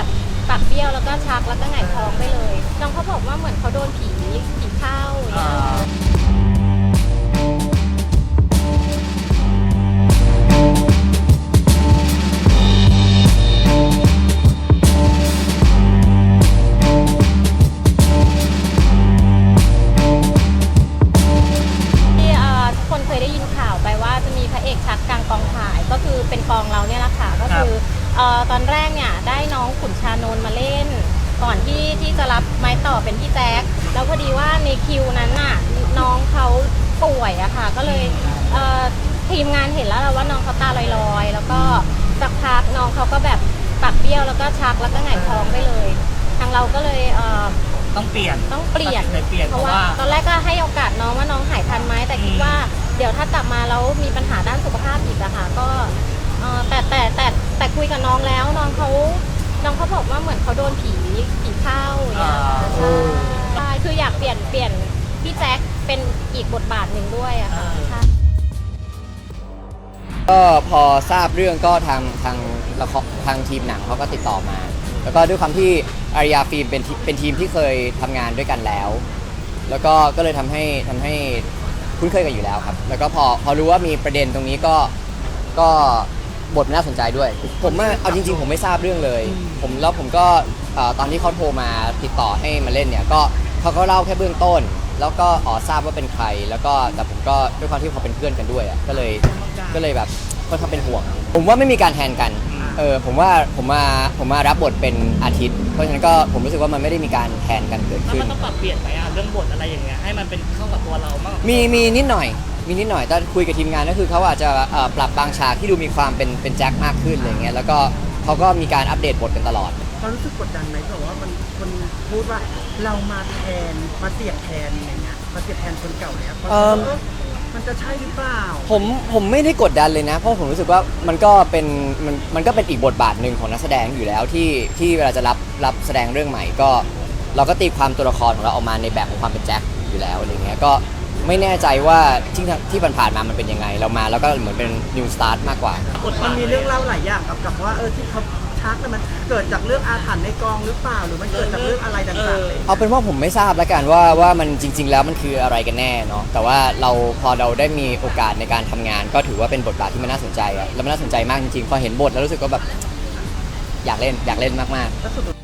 บี้ยวแล้วก็ชักแล้วก็หงายท้องไปเลย น้องเขาบอกว่าเหมือนเขาโดนผีผีเข้าอย่างเงี้ยที่เอ่อทุกคนเคยได้ยินข่าวไปว่าจะมีพระเอกชักกลางกองถ่ายก็คือเป็นกองเราเนี่ยแหละค่ะก็คือ เอ่อตอนแรกเนี่ยได้น้องขุนชานนท์มาเล่น ก่อนที่ที่จะรับไม้ต่อเป็นพี่แจ๊คแล้วพอดีว่าในคิวนั้นน่ะน้องเขาป่วยอะค่ะ ก็เลยเอ่อทีมงานเห็นแล้วล่ะว่าน้องเขาตาลอยๆ แล้วก็สักพักน้องเขาก็แบบปากเบี้ยวแล้วก็ชักแล้วก็หงายท้องไปเลย ทางเราก็เลยเอ่อ ต้องเปลี่ยนต้องเปลี่ยน ตัดสิใจเปลี่ยนเพเพราะราะว่า ว่าตอนแรกก็ให้โอกาสน้องว่าน้องหายทันไหมแต่คิดอืมว่า เดี๋ยวถ้ากลับมาแล้วมีปัญหาด้านสุขภาพอีกอะค่ะก็เอ่อแต่แต่แต่ น้องเขาบอกว่าเหมือนเขาโดนผีผีเข้าอย่างเงี้ยค่ะใช่ใช่คืออยากเปลี่ยนเปลี่ยนพี่แจ็คเป็นอีกบทบาทหนึ่งด้วยอะค่ะใช่ ก็พอทราบเรื่องก็ทางทางละครทางทีมหนังเขาก็ติดต่อมา แล้วก็ด้วยความที่อาริยาฟิล์มเป็นทีเป็นทีมที่เคยทำงานด้วยกันแล้ว แล้วก็ก็เลยทำให้ทำให้คุ้นเคยกันอยู่แล้วครับ แล้วก็พอพอรู้ว่ามีประเด็นตรงนี้ก็ก็ บทมันน่าสนใจด้วย ผมว่าเอาจริง ๆ ผมไม่ทราบเรื่องเลย ผมแล้วผมก็เอ่อตอนที่เขาโทรมาติดต่อให้มาเล่นเนี่ยก็เขาก็เล่าแค่เบื้องต้น แล้วก็อ๋อทราบว่าเป็นใคร แล้วก็แต่ผมก็ด้วยความที่เขาเป็นเพื่อนกันด้วยอะก็เลยก็เลยแบบค่อนข้างเป็นห่วง ผมว่าไม่มีการแทนกันเออผมว่าผมมาผมมารับบทเป็นอาทิตย์ เพราะฉะนั้นก็ผมรู้สึกว่ามันไม่ได้มีการแทนกันเกิดแล้วขึ้มันน ต้องปรับเปลี่ยนไหมอะเรื่องบทอะไรอย่างเงี้ยให้มันเป็นเข้ากับตัวเรามากกว่ามีมีนิดหน่อย มีนิดหน่อยแต่คุยกับทีมงานก็คือเขาอาจจะเอ่อปรับบางฉากที่ดูมีความเป็นเป็นแจ็คมากขึ้นอะไรเงี้ยแล้วก็เขาก็มีการอัปเดตบทกันตลอดเรารู้สึกกดดันไหมแบบว่ามันคนพูดว่าเรามาแทนมาเสียบแทนอย่างเงี้ยมาเสียบแทนคนเก่าเนี่ยเอิ่ม เออมันจะใช่หรือเปล่าผมผมไม่ได้กดดันเลยนะ เพราะผมรู้สึกว่ามันก็เป็นมันมันก็เป็นอีกบทบาทหนึ่งของนักแสดงอยู่แล้วที่ที่เวลาจะรับรับแสดงเรื่องใหม่ก็ เราก็ตีความตัวละครของเราออกมาในแบบของความเป็นแจ็คอยู่แล้วอะไรเงี้ยก็ ไม่แน่ใจว่าที่ที่ผ่านๆมามันเป็นยังไง เรามาแล้วก็เหมือนเป็น new start มากกว่าบทมับานทมีเรื่องเล่าหลายอย่างกับกับว่าเออที่เขาชักเนี่ยมันเกิดจากเรื่องอาถรรพ์ในกองหรือเปล่าหรือมันเกิดจากเรื่องอะไรต่างๆเลยเอาเป็นว่าผมไม่ทราบแล้วกันว่าว่ามันจริง ๆ แล้วมันคืออะไรกันแน่เนาะแต่ว่าเราพอเราได้มีโอกาสในการทำงาน ก็ถือว่าเป็นบทบาทที่มันน่าสนใจอะแล้วมันน่าสนใจมากจริงๆพอเห็นบทแล้วรู้สึกว่าแบบอยากเล่นอยากเล่นมากๆ แล้วสุด